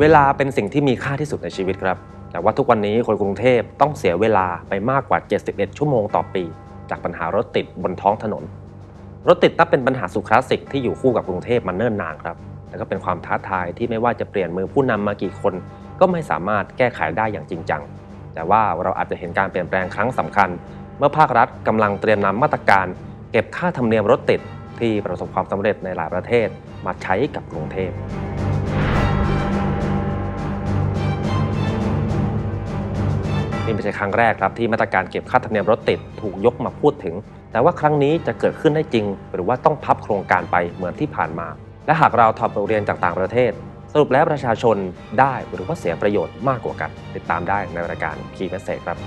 เวลาเป็นสิ่งที่มีค่าที่สุดในชีวิตครับ แต่ว่าทุกวันนี้คนกรุงเทพต้องเสียเวลาไปมากกว่า 71 ชั่วโมงต่อปี จากปัญหารถติดบนท้องถนน รถติดนับเป็นปัญหาสุดคลาสสิกที่อยู่คู่กับกรุงเทพมาเนิ่นนานครับและก็เป็นความท้าทายที่ไม่ว่าจะเปลี่ยนมือผู้นำมากี่คน ก็ไม่สามารถแก้ไขได้อย่างจริงจัง แต่ว่าเราอาจจะเห็นการเปลี่ยนแปลงครั้งสำคัญ เมื่อภาครัฐกำลังเตรียมนำมาตรการ เก็บค่าธรรมเนียมรถติดที่ประสบความสำเร็จในหลายประเทศมาใช้กับกรุงเทพ นี่ไม่ใช่ครั้งแรกครับที่มาตรการเก็บค่าธรรมเนียมรถติดถูกยกมาพูดถึง แต่ว่าครั้งนี้จะเกิดขึ้นได้จริง หรือว่าต้องพับโครงการไปเหมือนที่ผ่านมา และหากเราถอดบทเรียนจากต่างประเทศ สรุปแล้วประชาชนได้หรือว่าเสียประโยชน์มากกว่ากัน ติดตามได้ในรายการ Key Message ครับ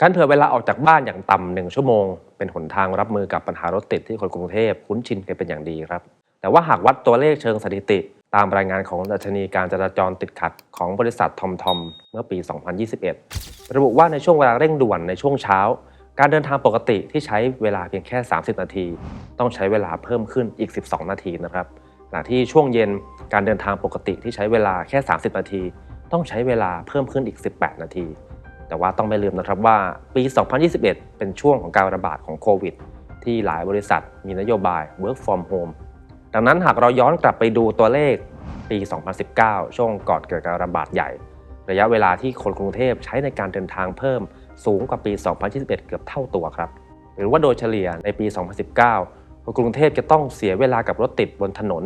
การเผื่อเวลาออกจากบ้านอย่างต่ำหนึ่งชั่วโมง เป็นหนทางรับมือกับปัญหารถติดที่คนกรุงเทพคุ้นชินกันเป็นอย่างดีครับ แต่ว่าหากวัดตัวเลขเชิงสถิติ ตามรายงานของดัชนีการจราจรติดขัดของบริษัททอมทอมเมื่อปี 2021 ระบุว่าในช่วงเวลาเร่งด่วนในช่วงเช้า การเดินทางปกติที่ใช้เวลาเพียงแค่ 30 นาที ต้องใช้เวลาเพิ่มขึ้นอีก 12 นาทีนะครับขณะที่ช่วงเย็นการเดินทางปกติที่ใช้เวลาแค่ 30 นาที ต้องใช้เวลาเพิ่มขึ้นอีก 18 นาที แต่ว่าต้องไม่ลืมนะครับว่าปี 2021 เป็นช่วงของการระบาดของโควิดที่หลายบริษัทมีนโยบาย work from home ดังนั้นหากเราย้อนกลับไปดูตัวเลขปี 2019 ช่วงก่อนเกิดการระบาดใหญ่ ระยะเวลาที่คนกรุงเทพใช้ในการเดินทางเพิ่มสูงกว่าปี 2021 เกือบเท่าตัวครับ หรือว่าโดยเฉลี่ยในปี 2019 คนกรุงเทพจะต้องเสียเวลากับรถติดบนถนน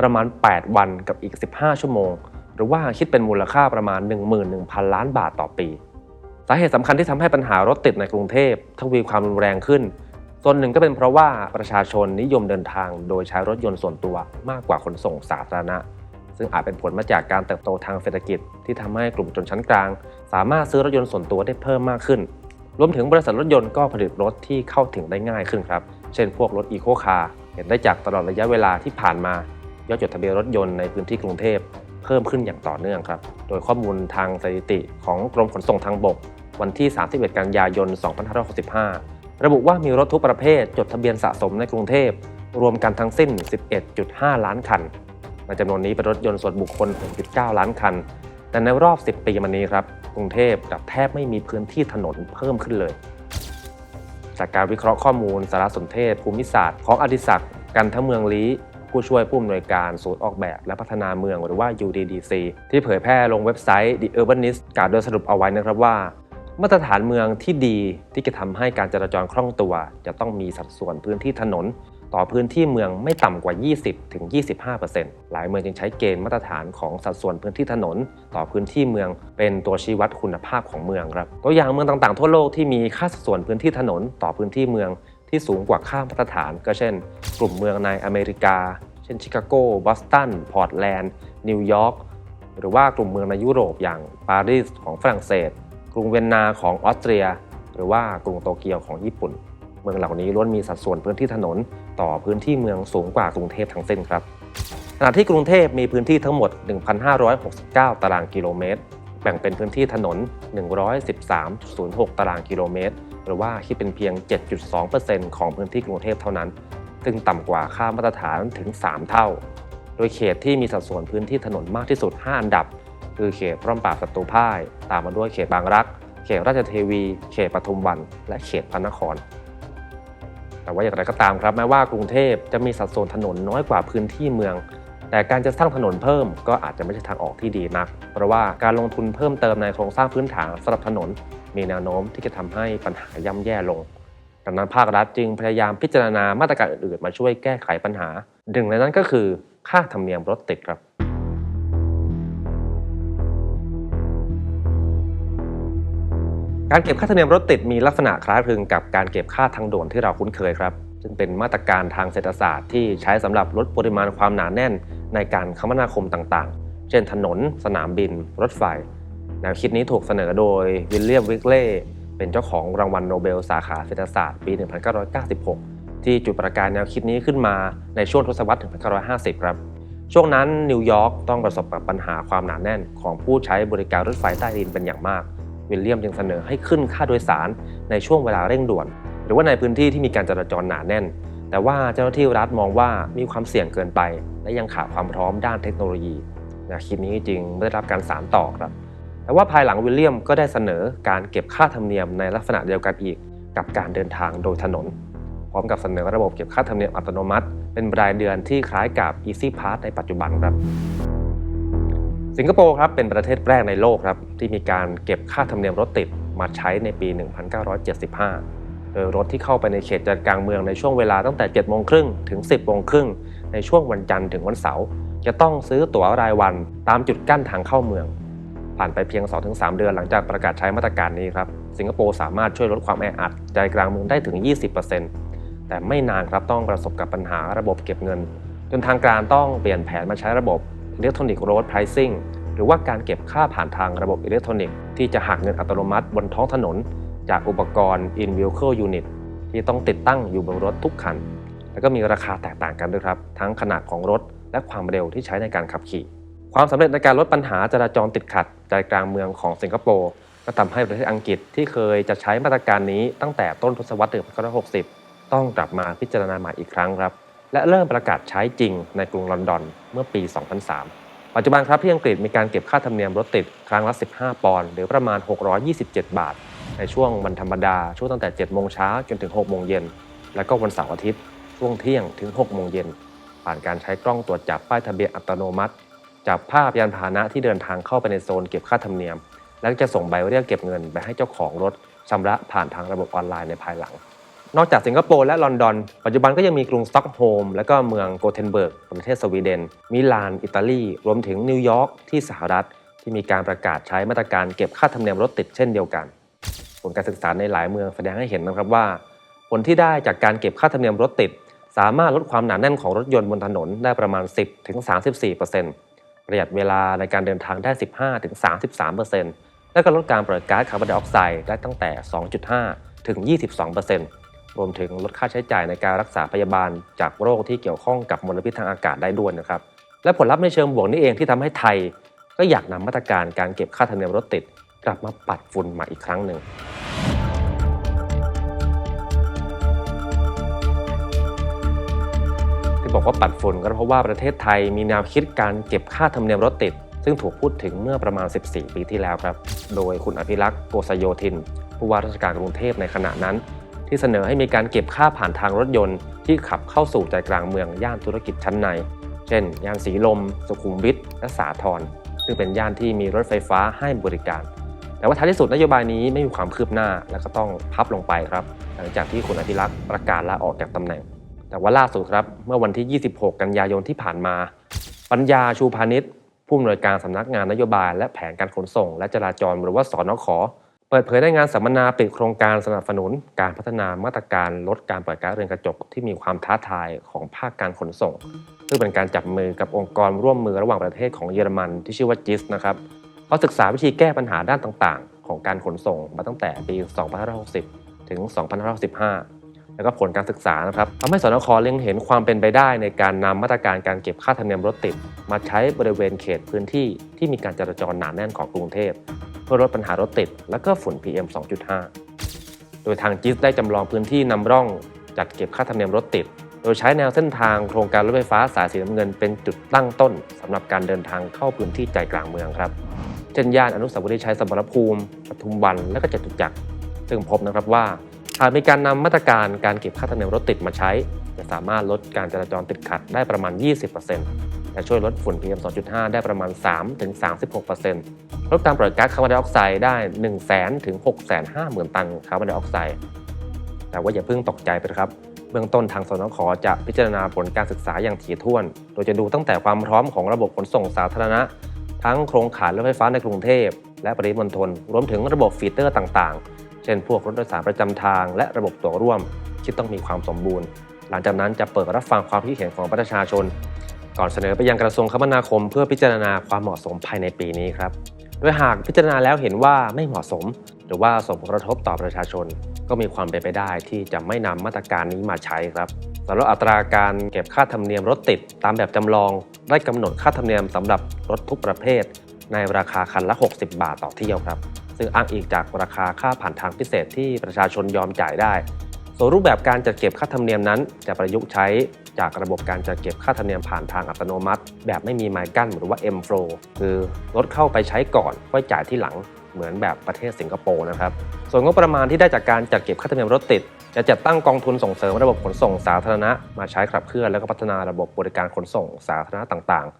ประมาณ 8 วันกับอีก 15 ชั่วโมง หรือว่าคิดเป็นมูลค่าประมาณ 11,000 ล้านบาทต่อปี สาเหตุสำคัญที่ทำให้ปัญหารถติดในกรุงเทพทวีความรุนแรงขึ้น ส่วนหนึ่งก็เป็นเพราะว่าประชาชนนิยมเดินทางโดยใช้รถยนต์ส่วนตัวมากกว่าขนส่งสาธารณะ ซึ่งอาจเป็นผลมาจากการเติบโตทางเศรษฐกิจ ที่ทำให้กลุ่มชนชั้นกลาง สามารถซื้อรถยนต์ส่วนตัวได้เพิ่มมากขึ้น รวมถึงบริษัทรถยนต์ก็ผลิตรถที่เข้าถึงได้ง่ายขึ้นครับ เช่นพวกรถอีโคคาร์เห็นได้จากตลอดระยะเวลาที่ผ่านมายอดจดทะเบียนรถยนต์ในพื้นที่กรุงเทพเพิ่มขึ้นอย่างต่อเนื่องครับ โดยข้อมูลทางสถิติของกรมขนส่งทางบก วันที่ 31 กันยายน 2565 ระบุว่ามีรถทุกประเภทจดทะเบียนสะสมในกรุงเทพ รวมกันทั้งสิ้น 11.5 ล้านคัน ในจำนวนนี้เป็นรถยนต์ส่วนบุคคล 6.9 ล้านคัน แต่ในรอบ 10 ปีมานี้ครับ กรุงเทพกลับแทบไม่มีพื้นที่ถนนเพิ่มขึ้นเลย จากการวิเคราะห์ข้อมูลสารสนเทศ ภูมิศาสตร์ของอดิศักดิ์กันทั้งเมืองลี้ผู้ช่วยผู้อำนวยการศูนย์ออกแบบและพัฒนาเมืองหรือว่า UDDC ที่เผยแพร่ลงเว็บไซต์ The Urbanist กล่าวโดยสรุปเอาไว้นะครับว่า มาตรฐานเมืองที่ดีที่จะทำให้การจราจรคล่องตัว จะต้องมีสัดส่วนพื้นที่ถนน ต่อพื้นที่เมืองไม่ต่ำกว่า 20-25%หลายเมืองจึงใช้เกณฑ์มาตรฐานของสัดส่วนพื้นที่ถนน ต่อพื้นที่เมืองเป็นตัวชี้วัดคุณภาพของเมืองครับตัวอย่างเมืองต่างๆ ทั่วโลกที่มีค่าสัดส่วนพื้นที่ถนน ต่อพื้นที่เมืองที่สูงกว่าค่ามาตรฐาน ก็เช่น กลุ่มเมืองในอเมริกา เช่นชิคาโก บอสตัน พอร์ตแลนด์ นิวยอร์ก หรือว่ากลุ่มเมืองในยุโรปอย่างปารีสของฝรั่งเศส กรุงเวียนนาของออสเตรีย หรือว่ากรุงโตเกียวของญี่ปุ่น เมืองเหล่านี้ล้วนมีสัดส่วนพื้นที่ถนน ต่อพื้นที่เมืองสูงกว่ากรุงเทพทั้งสิ้นครับขณะที่กรุงเทพมีพื้นที่ทั้งหมด 1,569 ตารางกิโลเมตร แบ่งเป็นพื้นที่ถนน 113.06 ตารางกิโลเมตร หรือว่าคิดเป็นเพียง 7.2%ของพื้นที่กรุงเทพเท่านั้น ซึ่งต่ำกว่าค่ามาตรฐานถึง 3 เท่า โดยเขตที่มีสัดส่วนพื้นที่ถนนมากที่สุด 5 อันดับ คือเขตร่มป่าศัตรูพ่าย ตามมาด้วยเขตบางรัก เขตราชเทวี เขตปทุมวัน และเขตพระนคร แต่ว่าอย่างไรก็ตามครับแม้ว่ากรุงเทพจะมีสัดส่วนถนนน้อยกว่าพื้นที่เมือง แต่การจะสร้างถนนเพิ่มก็อาจจะไม่ใช่ทางออกที่ดีนัก เพราะว่าการลงทุนเพิ่มเติมในโครงสร้างพื้นฐานสำหรับถนน มีแนวโน้มที่จะทำให้ปัญหาย่ำแย่ลงดังนั้นภาครัฐจึงพยายามพิจารณามาตรการอื่นๆ มาช่วยแก้ไขปัญหาหนึ่งในนั้นก็คือค่าธรรมเนียมรถติดครับ การเก็บค่าธรรมเนียมรถติดมีลักษณะคล้ายคลึงกับการเก็บค่าทางด่วนที่เราคุ้นเคยครับซึ่งเป็นมาตรการทางเศรษฐศาสตร์ที่ใช้สำหรับลดปริมาณความหนาแน่นในการคมนาคมต่างๆ เช่นถนน สนามบิน รถไฟ แนวคิดนี้ถูกเสนอโดยวิลเลียมวิกเล่เป็นเจ้าของรางวัลโนเบลสาขาเศรษฐศาสตร์ปี 1996 ที่จุดประกายแนวคิดนี้ขึ้นมาในช่วงทศวรรษ 1950 ครับ ช่วงนั้นนิวยอร์กต้องประสบกับปัญหาความหนาแน่นของผู้ใช้บริการรถไฟใต้ดินเป็นอย่างมาก วิลเลียมจึงเสนอให้ขึ้นค่าโดยสารในช่วงเวลาเร่งด่วน หรือว่าในพื้นที่ที่มีการจราจรหนาแน่น แต่ว่าเจ้าหน้าที่รัฐมองว่ามีความเสี่ยงเกินไป และยังขาดความพร้อมด้านเทคโนโลยีนะคิดนี้จริงไม่ได้รับการสานต่อครับ แต่ว่าภายหลังวิลเลียมก็ได้เสนอการเก็บค่าธรรมเนียมในลักษณะเดียวกันอีก กับการเดินทางโดยถนน พร้อมกับเสนอระบบเก็บค่าธรรมเนียมอัตโนมัติ เป็นรายเดือนที่คล้ายกับ Easy Pass ในปัจจุบันครับ สิงคโปร์ครับเป็นประเทศแรกในโลกครับที่มีการเก็บค่าธรรมเนียมรถติดมาใช้ในปี 1975 โดยรถที่เข้าไปในเขตใจกลางเมืองในช่วงเวลาตั้งแต่7โมงครึ่งถึง 10โมงครึ่งในช่วงวันจันทร์ถึงวันเสาร์จะต้องซื้อตั๋วรายวันตามจุดกั้นทางเข้าเมือง ผ่านไปเพียง 2-3 เดือนหลังจากประกาศใช้มาตรการนี้ครับสิงคโปร์สามารถช่วยลดความแออัดใจกลางเมืองได้ถึง 20%แต่ไม่นานครับต้องประสบกับปัญหาระบบเก็บเงิน จนทางการต้องเปลี่ยนแผนมาใช้ระบบ Electronic Road Pricing หรือว่าการเก็บค่าผ่านทางระบบอิเล็กทรอนิกส์ที่จะหักเงินอัตโนมัติบนท้องถนน จากอุปกรณ์ In Vehicle Unit ที่ต้องติดตั้งอยู่บนรถทุกคัน แล้วก็มีราคาแตกต่างกันด้วยครับ ทั้งขนาดของรถและความเร็วที่ใช้ในการขับขี่ ความสำเร็จในการลดปัญหาจราจรติดขัดใจกลางเมืองของสิงคโปร์ก็ทำให้ประเทศอังกฤษที่เคยจะใช้มาตรการนี้ตั้งแต่ต้นทศวรรษ1960 ต้องกลับมาพิจารณาใหม่อีกครั้งครับ และเริ่มประกาศใช้จริงในกรุงลอนดอนเมื่อปี 2003 ปัจจุบันครับที่อังกฤษมีการเก็บค่าธรรมเนียมรถติดครั้งละ 15 ปอนด์หรือประมาณ 627 บาท ในช่วงวันธรรมดา ช่วงตั้งแต่ 7 โมงเช้าจนถึง 6 โมงเย็น แล้วก็วันเสาร์อาทิตย์ ช่วงเที่ยงถึง 6 โมงเย็น ผ่านการใช้กล้องตรวจจับป้ายทะเบียนอัตโนมัติ จับภาพยานพาหนะที่เดินทางเข้าไปในโซนเก็บค่าธรรมเนียม แล้วจะส่งใบเรียกเก็บเงินไปให้เจ้าของรถชำระผ่านทางระบบออนไลน์ในภายหลัง นอกจากสิงคโปร์และลอนดอน ปัจจุบันก็ยังมีกรุงสต็อกโฮล์มและก็เมืองโกเทนเบิร์กประเทศสวีเดน มิลาน อิตาลี รวมถึงนิวยอร์กที่สหรัฐ ที่มีการประกาศใช้มาตรการเก็บค่าธรรมเนียมรถติดเช่นเดียวกัน ผลการศึกษาในหลายเมืองแสดงให้เห็นนะครับว่า ผลที่ได้จากการเก็บค่าธรรมเนียมรถติด สามารถลดความหนาแน่นของรถยนต์บนถนนได้ประมาณ 10-34%ประหยัดเวลาในการเดินทางได้ 15-33%และก็ลดการปล่อยก๊าซคาร์บอนไดออกไซด์ได้ตั้งแต่ 2.5 ถึง 22% รวมถึงลดค่าใช้จ่ายในการรักษาพยาบาล จากโรคที่เกี่ยวข้องกับมลพิษทางอากาศได้ด้วยนะครับ และผลลัพธ์ในเชิงบวกนี้เองที่ทำให้ไทย ก็อยากนำมาตรการการเก็บค่าธรรมเนียมรถติด กลับมาปัดฝุ่นใหม่อีกครั้งหนึ่งที่บอกว่าปัดฝุ่นก็เพราะว่าประเทศไทยมีแนวคิดการเก็บค่าธรรมเนียมรถติด ซึ่งถูกพูดถึงเมื่อประมาณ 14 ปีที่แล้วครับ โดยคุณอภิรักษ์โกษโยธินผู้ว่าราชการกรุงเทพในขณะนั้น ที่เสนอให้มีการเก็บค่าผ่านทางรถยนต์ที่ขับเข้าสู่ใจกลางเมืองย่านธุรกิจชั้นใน เช่น ย่านสีลม สุขุมวิทและสาทรซึ่งเป็นย่านที่มีรถไฟฟ้าให้บริการ แต่ว่าท้ายที่สุดนโยบายนี้ไม่มีความคืบหน้าและก็ต้องพับลงไปครับ หลังจากที่คุณอภิรักษ์ประกาศลาออกจากตำแหน่ง แต่ว่าล่าสุดครับเมื่อวันที่ 26 กันยายนที่ผ่านมา ปัญญาชูพาณิชย์ผู้อำนวยการสำนักงานนโยบาย และแผนการขนส่ง และจราจรหรือว่าสนข เปิดเผยในงานสัมมนาปิดโครงการสนับสนุน การพัฒนามาตรการลดการปล่อยก๊าซเรือนกระจกที่มีความท้าทายของภาคการขนส่ง ซึ่งเป็นการจับมือกับองค์กรร่วมมือระหว่างประเทศของเยอรมันที่ชื่อว่าจิสนะครับเขาศึกษาวิธีแก้ปัญหาด้านต่างๆ ของการขนส่งมาตั้งแต่ปี 2560 ถึง 2565 แล้วก็ผลการศึกษานะครับทำให้สนคเล็งเห็นความเป็นไปได้ในการนำมาตรการการเก็บค่าธรรมเนียมรถติด มาใช้บริเวณเขตพื้นที่ที่มีการจราจรหนาแน่นของกรุงเทพ เพื่อลดปัญหารถติด และก็ฝุ่น PM 2.5 โดยทางจิสได้จำลองพื้นที่นำร่องจัดเก็บค่าธรรมเนียมรถติด โดยใช้แนวเส้นทางโครงการรถไฟฟ้าสายสีน้ำเงินเป็นจุดตั้งต้นสำหรับการเดินทางเข้าพื้นที่ใจกลางเมืองครับ เช่นย่านอนุสาวรีย์ชัยสมรภูมิปทุมวันและก็จตุจักรซึ่งพบนะครับว่าหากมีการนำมาตรการการเก็บค่าธรรมเนียมรถติดมาใช้ จะสามารถลดการจราจรติดขัดได้ประมาณ 20% และช่วยลดฝุ่น PM 2.5 ได้ประมาณ 3-36%ลดการปล่อยก๊าซคาร์บอนไดออกไซด์ได้ 1 0 0 0 0 0ถึง650,000 ตันคาร์บอนไดออกไซด์ แต่ว่าอย่าเพิ่งตกใจไปครับ เบื้องต้นทางสนขจะพิจารณาผลการศึกษาอย่างถี่ถ้วน โดยจะดูตั้งแต่ความพร้อมของระบบขนส่งสาธารณะ ทั้งโครงข่ายรถไฟฟ้าในกรุงเทพ และปริมณฑล รวมถึงระบบฟีเตอร์ต่างๆ เช่น พวกรถโดยสารประจำทาง และระบบตั๋วร่วมที่ต้องมีความสมบูรณ์หลังจากนั้นจะเปิดรับฟังความคิดเห็นของประชาชน ก่อนเสนอไปยังกระทรวงคมนาคม เพื่อพิจารณาความเหมาะสมภายในปีนี้ครับ โดยหากพิจารณาแล้วเห็นว่าไม่เหมาะสม หรือว่าส่งผลกระทบต่อประชาชน ก็มีความเป็นไปได้ที่จะไม่นำมาตรการนี้มาใช้ครับสำหรับอัตราการเก็บค่าธรรมเนียมรถติดตามแบบจำลอง ได้กำหนดค่าธรรมเนียมสำหรับรถทุกประเภท ในราคาคันละ 60 บาทต่อเที่ยวครับซึ่งอ้างอิงจากราคาค่าผ่านทางพิเศษที่ประชาชนยอมจ่ายได้ส่วนรูปแบบการจัดเก็บค่าธรรมเนียมนั้นจะประยุกต์ใช้ จากระบบการจัดเก็บค่าธรรมเนียมผ่านทางอัตโนมัติ แบบไม่มีไม้กั้นหรือว่า M flow คือรถเข้าไปใช้ก่อนค่อยจ่ายที่หลังเหมือนแบบประเทศสิงคโปร์นะครับ ส่วนงบประมาณที่ได้จากการจัดเก็บค่าธรรมเนียมรถติด จะจัดตั้งกองทุนส่งเสริมระบบขนส่งสาธารณะ มาใช้ขับเคลื่อนและก็พัฒนาระบบบริการขนส่งสาธารณะต่างๆ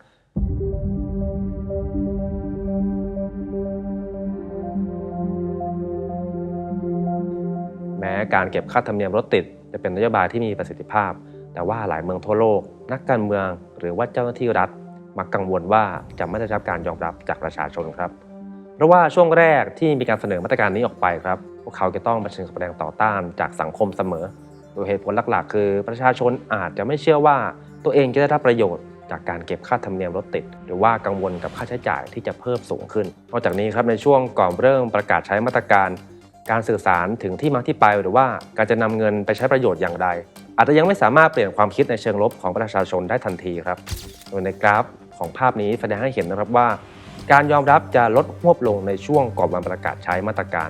แม้การเก็บค่าธรรมเนียมรถติด จะเป็นนโยบายที่มีประสิทธิภาพ แต่ว่าหลายเมืองทั่วโลก นักการเมืองหรือว่าเจ้าหน้าที่รัฐ มักกังวลว่าจะไม่ได้รับการยอมรับจากประชาชนครับ เพราะว่าช่วงแรกที่มีการเสนอมาตรการนี้ออกไปครับพวกเขาจะต้องเผชิญกับแรงต่อต้านจากสังคมเสมอ โดยเหตุผลหลักๆ คือประชาชนอาจจะไม่เชื่อว่าตัวเองจะได้รับประโยชน์จากการเก็บค่าธรรมเนียมรถติด หรือว่ากังวลกับค่าใช้จ่ายที่จะเพิ่มสูงขึ้น นอกจากนี้ครับในช่วงก่อนเริ่มประกาศใช้มาตรการ การสื่อสารถึงที่มาที่ไปหรือว่าการจะนำเงินไปใช้ประโยชน์อย่างไร อาจจะยังไม่สามารถเปลี่ยนความคิดในเชิงลบของประชาชนได้ทันทีครับโดยในกราฟของภาพนี้แสดงให้เห็นนะครับว่า การยอมรับจะลดหวบลงในช่วงก่อนวันประกาศใช้มาตรการ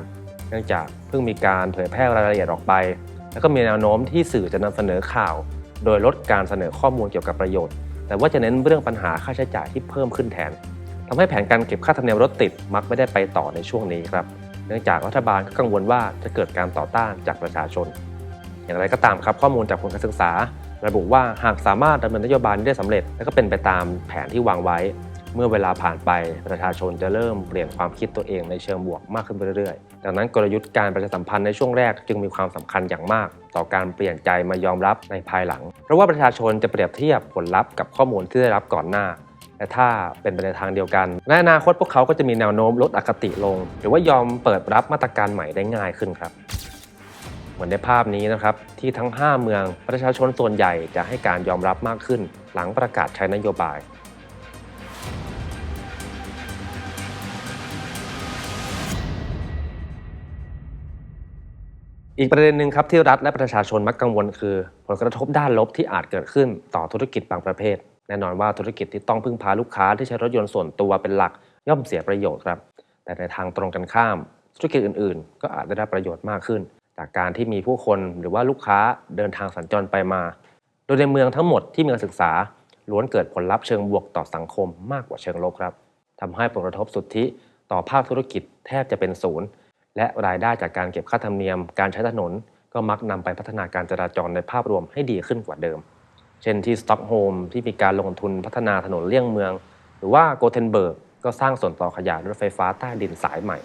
เนื่องจากเพิ่งมีการเผยแพร่รายละเอียดออกไป แล้วก็มีแนวโน้มที่สื่อจะนำเสนอข่าว โดยลดการเสนอข้อมูลเกี่ยวกับประโยชน์ แต่ว่าจะเน้นเรื่องปัญหาค่าใช้จ่ายที่เพิ่มขึ้นแทนทำให้แผนการเก็บค่าธรรมเนียมรถติดมักไม่ได้ไปต่อในช่วงนี้ครับ เนื่องจากรัฐบาลก็กังวลว่าจะเกิดการต่อต้านจากประชาชน อย่างไรก็ตามครับข้อมูลจากผลการศึกษา ระบุว่าหากสามารถดำเนินนโยบายนี้ได้สำเร็จ และก็เป็นไปตามแผนที่วางไว้ เมื่อเวลาผ่านไปประชาชนจะเริ่มเปลี่ยนความคิดตัวเองในเชิงบวกมากขึ้นไปเรื่อยๆ ดังนั้นกลยุทธ์การประชาสัมพันธ์ในช่วงแรกจึงมีความสำคัญอย่างมาก ต่อการเปลี่ยนใจมายอมรับในภายหลัง เพราะว่าประชาชนจะเปรียบเทียบผลลัพธ์กับข้อมูลที่ได้รับก่อนหน้าและถ้าเป็นไปในทางเดียวกันในอนาคตพวกเขาก็จะมีแนวโน้มลดอคติลง หรือว่ายอมเปิดรับมาตรการใหม่ได้ง่ายขึ้นครับ เหมือนในภาพนี้นะครับ ที่ทั้ง 5 เมืองประชาชนส่วนใหญ่จะให้การยอมรับมากขึ้น หลังประกาศใช้นโยบายอีกประเด็นหนึ่งครับที่รัฐและประชาชนมักกังวลคือ ผลกระทบด้านลบที่อาจเกิดขึ้นต่อธุรกิจบางประเภท แน่นอนว่าธุรกิจที่ต้องพึ่งพาลูกค้าที่ใช้รถยนต์ส่วนตัวเป็นหลักย่อมเสียประโยชน์ครับ แต่ในทางตรงกันข้าม ธุรกิจอื่นๆ ก็อาจได้รับประโยชน์มากขึ้น จากการที่มีผู้คนหรือว่าลูกค้าเดินทางสัญจรไปมา โดยในเมืองทั้งหมดที่มีการศึกษาล้วนเกิดผลลัพธ์เชิงบวกต่อสังคมมากกว่าเชิงลบครับทำให้ผลกระทบสุทธิต่อภาคธุรกิจแทบจะเป็นศูนย์ และรายได้จากการเก็บค่าธรรมเนียมการใช้ถนน ก็มักนำไปพัฒนาการจราจรในภาพรวมให้ดีขึ้นกว่าเดิม เช่นที่สต็อกโฮมที่มีการลงทุนพัฒนาถนนเลี่ยงเมือง หรือว่าโกเทนเบิร์กก็สร้างส่วนต่อขยายรถไฟฟ้าใต้ดินสายใหม่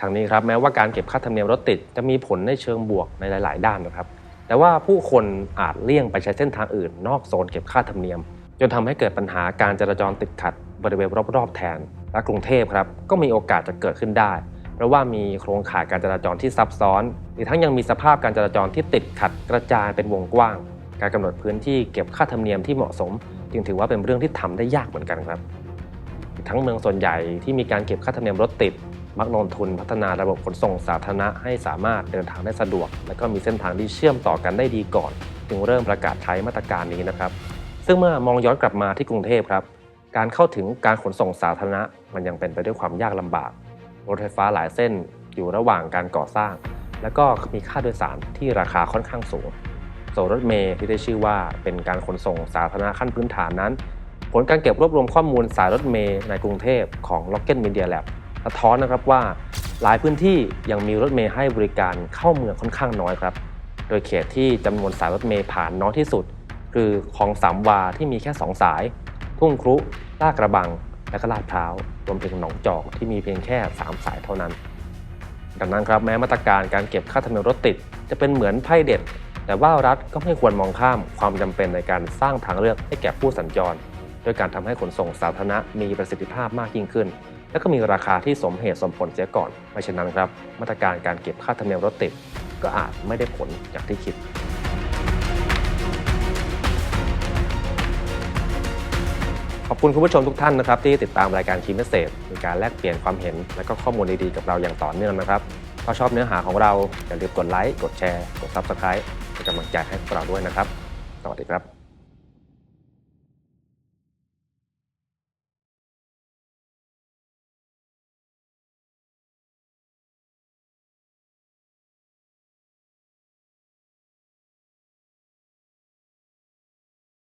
ทางนี้ครับแม้ว่าการเก็บค่าธรรมเนียมรถติดจะมีผลในเชิงบวกในหลาย ๆ ด้านนะครับ แต่ว่าผู้คนอาจเลี่ยงไปใช้เส้นทางอื่น นอกโซนเก็บค่าธรรมเนียม จนทำให้เกิดปัญหาการจราจรติดขัดบริเวณรอบ ๆ แทน และกรุงเทพครับก็มีโอกาสจะเกิดขึ้นได้ เพราะว่ามีโครงข่ายการจราจรที่ซับซ้อน อีกทั้งยังมีสภาพการจราจรที่ติดขัดกระจายเป็นวงกว้าง การกำหนดพื้นที่เก็บค่าธรรมเนียมที่เหมาะสม จึงถือว่าเป็นเรื่องที่ทำได้ยากเหมือนกันครับ ทั้งเมืองส่วนใหญ่ที่มีการเก็บค่าธรรมเนียมรถติด มักลงทุนพัฒนาระบบขนส่งสาธารณะให้สามารถเดินทางได้สะดวก และก็มีเส้นทางที่เชื่อมต่อกันได้ดีก่อน จึงเริ่มประกาศใช้มาตรการนี้นะครับ ซึ่งเมื่อมองย้อนกลับมาที่กรุงเทพครับ การเข้าถึงการขนส่งสาธารณะ มันยังเป็นไปด้วยความยากลำบากรถไฟฟ้าหลายเส้นอยู่ระหว่างการก่อสร้าง และก็มีค่าโดยสารที่ราคาค่อนข้างสูงส่วนรถเมล์ที่ได้ชื่อว่าเป็นการขนส่งสาธารณะขั้นพื้นฐานนั้น ผลการเก็บรวบรวมข้อมูลสายรถเมล์ในกรุงเทพของ Locken Media Lab สะท้อนนะครับว่าหลายพื้นที่ยังมีรถเมล์ให้บริการเข้าเมืองค่อนข้างน้อยครับ โดยเขตที่จำนวนสายรถเมล์ผ่านน้อยที่สุด คือคลองสามวาที่มีแค่ 2 สาย ทุ่งครุลาดกระบัง และก็ลาดพร้าวรวมถึงหนองจอกที่มีเพียงแค่ 3 สายเท่านั้น ดังนั้นครับแม้มาตรการการเก็บค่าธรรมเนียมรถติด จะเป็นเหมือนไพ่เด็ด แต่ว่ารัฐก็ไม่ควรมองข้ามความจำเป็นในการสร้างทางเลือกให้แก่ผู้สัญจรด้วยการทำให้ขนส่งสาธารณะมีประสิทธิภาพมากยิ่งขึ้น และก็มีราคาที่สมเหตุสมผลเสียก่อนไม่เช่นนั้นครับ มาตรการการเก็บค่าธรรมเนียมรถติด ก็อาจไม่ได้ผลอย่างที่คิดขอบคุณคุณผู้ชมทุกท่านนะครับที่ติดตามรายการคีมเมสเซจมีการแลกเปลี่ยนความเห็น และก็ข้อมูลดีๆกับเราอย่างต่อเนื่องนะครับ ถ้าชอบเนื้อหาของเราอย่าลืมกดไลค์กดแชร์ กด Subscribe เป็นกำลังใจให้พวกเราด้วยนะครับ สวัสดีครับ